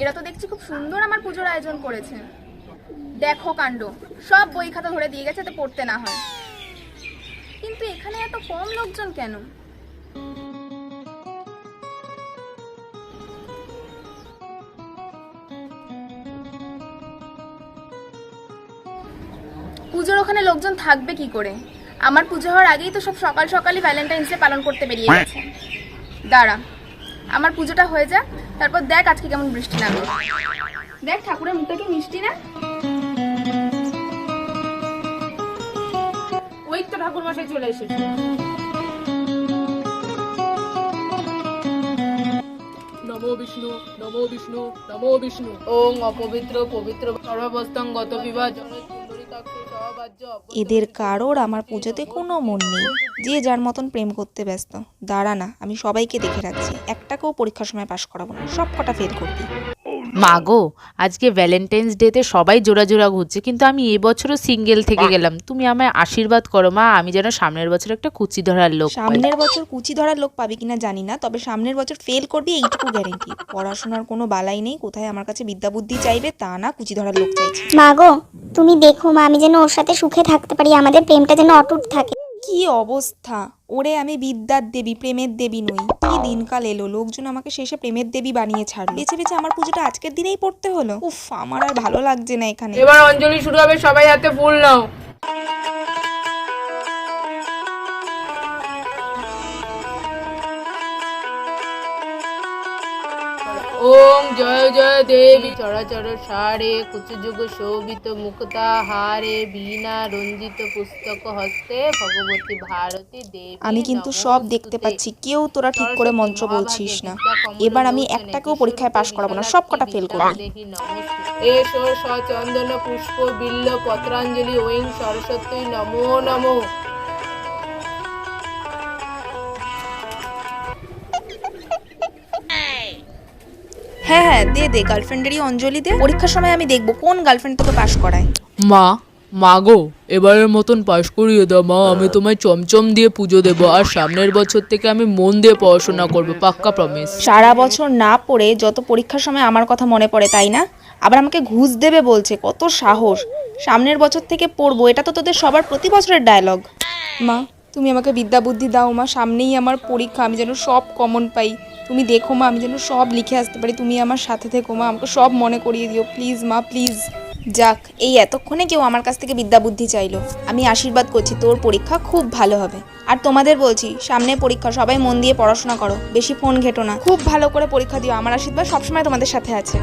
এরা তো দেখছি খুব সুন্দর আমার পুজোর আয়োজন করেছে। দেখো কাণ্ড। সব বই খাতা ধরে দিয়ে গেছে যাতে পড়তে না হয়। কিন্তু এখানে এত কম লোকজন কেন? পুজোর ওখানে লোকজন থাকবে কি করে? আমার পুজো হওয়ার আগেই তো সব সকাল সকালই ভ্যালেন্টাইন্স ডে পালন করতে বেরিয়ে গেছে। দাঁড়া। আমার পুজোটা হয়ে যা তারপর দেখ আজকে কেমন বৃষ্টি নামে। দেখ ঠাকুরের মুখটা কি মিষ্টি না? ওই তো ঠাকুর মশাই চলে এসেছে। নমো বিষ্ণু নমো বিষ্ণু নমো বিষ্ণু। ওং অপবিত্র পবিত্র সর্বাবস্থাং গত সহবাজ্য এদের কারোর আমার পুজোতে কোনো মন নেই। যে যার মতন প্রেম করতে ব্যস্ত। দাঁড়া না, আমি সবাইকে দেখে রাখছি। একটাকেও পরীক্ষার সময় পাশ করাবো না। সব কটা ফেল করবি। মাগো আজকে ভ্যালেন্টাইন্স ডেতে সবাই জোড়া জোড়া ঘুরছে কিন্তু আমি এবছরও সিঙ্গেল থেকে গেলাম। তুমি আমায় আশীর্বাদ করো মা আমি যেন সামনের বছর একটা কুচি ধরার লোক সামনের বছর কুচি ধরার লোক পাবি কিনা জানি না তবে সামনের বছর ফেল করবি এইটুকু গ্যারেন্টি পড়াশোনার কোনো বালাই নেই কোথায় আমার কাছে বিদ্যা বুদ্ধি চাইবে তা না কুচি ধরার লোক চাইছে। মা গো তুমি দেখো মা আমি যেন ওর সাথে সুখে থাকতে পারি আমাদের প্রেমটা যেন অটুট থাকে। কি অবস্থা? ওরে আমি বিদ্যার দেবী, প্রেমের দেবী নই। কি দিনকাল এলো? লোকজন আমাকে শেষে প্রেমের দেবী বানিয়ে ছাড়লো। বেছে বেছে আমার পুজোটা আজকের দিনেই পড়তে হলো। উফ, আমার আর ভালো লাগছে না এখানে। এবার অঞ্জলি শুরু হবে, সবাই হাতে ফুল নাও। ওম জয় জয় দেবী। চরাচর সারে কুচযুগ শোভিত মুক্তা হারে বীণা রঞ্জিত পুস্তক হস্তে ভগবতী ভারতী দেবী আমি কিন্তু সব দেখতে পাচ্ছি কেউ তোরা ঠিক করে মন্ত্র বলছিস না। এবার আমি একটাকেও পরীক্ষায় পাশ করাবো না সব কটা ফেল করবি। এসো সচন্দন পুষ্প বিল্ল পত্রাঞ্জলি ওং সরস্বতী নমো নমো। হ্যাঁ হ্যাঁ দে দে গার্লফ্রেন্ডেরই অঞ্জলি দে। পরীক্ষার সময় আমি দেখব কোন গার্লফ্রেন্ড তোকে পাশ করায়। মা মা গো এবারের মতন পাশ করিয়ে দাও মা। আমি তোমায় চমচম দিয়ে পুজো দেবো আর সামনের বছর থেকে আমি মন দিয়ে পড়াশোনা করব পাক্কা প্রমিস সারা বছর না পড়ে যত পরীক্ষার সময় আমার কথা মনে পড়ে তাই না? আবার আমাকে ঘুষ দেবে বলছে কত সাহস। সামনের বছর থেকে পড়ব এটা তো তোদের সবার প্রতি বছরের ডায়লগ মা তুমি আমাকে বিদ্যা বুদ্ধি দাও মা, সামনেই আমার পরীক্ষা, আমি যেন সব কমন পাই। তুমি দেখো মা, আমি যেন সব লিখে আসতে পারি। তুমি আমার সাথে থেকো মা, আমাকে সব মনে করিয়ে দিও। প্লিজ মা প্লিজ যাক, এই এতক্ষণে কেউ আমার কাছ থেকে বিদ্যা বুদ্ধি চাইলো। আমি আশীর্বাদ করছি, তোর পরীক্ষা খুব ভালো হবে। আর তোমাদের বলছি সামনে পরীক্ষা, সবাই মন দিয়ে পড়াশোনা করো, বেশি ফোন ঘেটো না। খুব ভালো করে পরীক্ষা দিও, আমার আশীর্বাদ সবসময় তোমাদের সাথে আছে।